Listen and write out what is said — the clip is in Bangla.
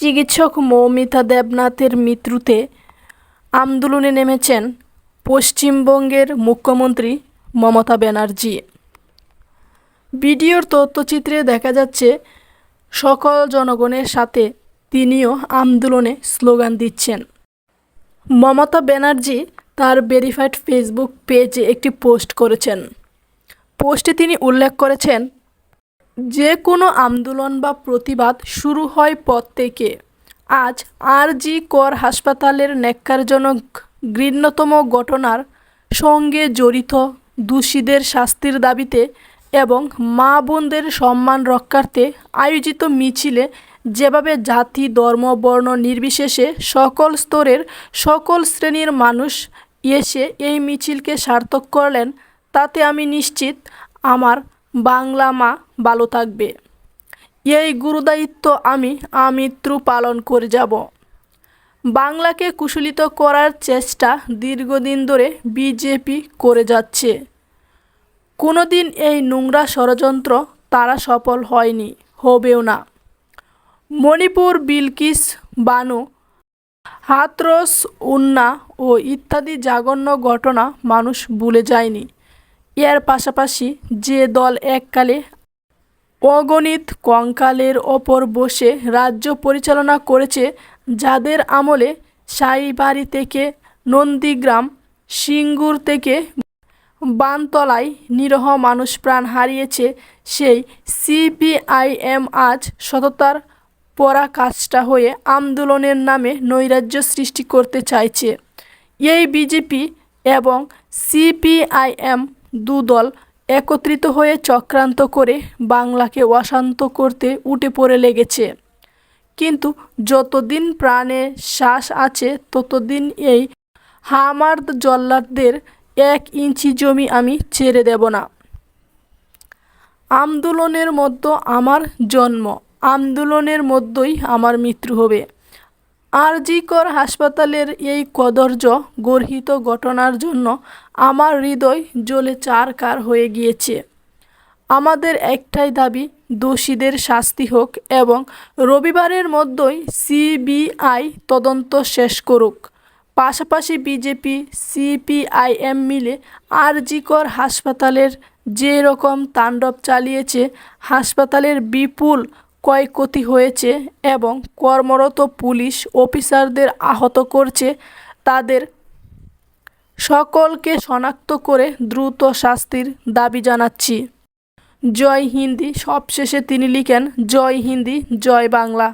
চিকিৎসক মৌমিতা দেবনাথের মৃত্যুতে আন্দোলনে নেমেছেন পশ্চিমবঙ্গের মুখ্যমন্ত্রী মমতা ব্যানার্জি। ভিডিওর তথ্যচিত্রে দেখা যাচ্ছে, সকল জনগণের সাথে তিনিও আন্দোলনে স্লোগান দিচ্ছেন। মমতা ব্যানার্জি তার ভেরিফাইড ফেসবুক পেজে একটি পোস্ট করেছেন। পোস্টে তিনি উল্লেখ করেছেন যে কোনো আন্দোলন বা প্রতিবাদ শুরু হয় পর থেকে। আজ আর জি কর হাসপাতালের ন্যাক্কারজনক ঘৃণ্যতম ঘটনার সঙ্গে জড়িত দোষীদের শাস্তির দাবিতে এবং মা বোনদের সম্মান রক্ষার্থে আয়োজিত মিছিলে যেভাবে জাতি, ধর্ম, বর্ণ নির্বিশেষে সকল স্তরের সকল শ্রেণির মানুষ এসে এই মিছিলকে সার্থক করলেন, তাতে আমি নিশ্চিত আমার বাংলা মা ভালো থাকবে। এই গুরুদায়িত্ব আমি আমৃত্যু পালন করে যাব। বাংলাকে কুশলিত করার চেষ্টা দীর্ঘদিন ধরে বিজেপি করে যাচ্ছে। কোনো দিন এই নোংরা ষড়যন্ত্র তারা সফল হয়নি, হবেও না। মণিপুর বিলকিস, বানু হাতরস উন্না ও ইত্যাদি জাগন্য ঘটনা মানুষ ভুলে যায়নি। এর পাশাপাশি যে দল এককালে অগণিত কঙ্কালের ওপর বসে রাজ্য পরিচালনা করেছে, যাদের আমলে সাইবাড়ি থেকে নন্দীগ্রাম, সিঙ্গুর থেকে বানতলায় নিরহ মানুষ প্রাণ হারিয়েছে, সেই সিপিআইএম আজ সততার পরাকাষ্ঠা হয়ে আন্দোলনের নামে নৈরাজ্য সৃষ্টি করতে চাইছে। এই বিজেপি এবং সিপিআইএম দুদল একত্রিত হয়ে চক্রান্ত করে বাংলাকে অশান্ত করতে উঠে পড়ে লেগেছে। কিন্তু যতদিন প্রাণে শ্বাস আছে, ততদিন এই হামার জল্লাদদের এক ইঞ্চি জমি আমি ছেড়ে দেব না। আন্দোলনের মধ্যে আমার জন্ম, আন্দোলনের মধ্যেই আমার মৃত্যু হবে। আরজিকর হাসপাতালের এই কদর্য গর্হিত ঘটনার জন্য আমার হৃদয় জ্বলে চারকার হয়ে গিয়েছে। আমাদের একটাই দাবি, দোষীদের শাস্তি হোক এবং রবিবারের মধ্যেই সিবিআই তদন্ত শেষ করুক। পাশাপাশি বিজেপি, সিপিআইএম মিলে আর আরজিকর হাসপাতালের যে রকম তাণ্ডব চালিয়েছে, হাসপাতালের বিপুল ক্ষয়ক্ষতি হয়েছে এবং কর্মরত পুলিশ অফিসারদের আহত করছে, তাদের সকলকে শনাক্ত করে দ্রুত শাস্তির দাবি জানাচ্ছি। জয় হিন্দি সবশেষে তিনি লিখেন, জয় হিন্দি, জয় বাংলা।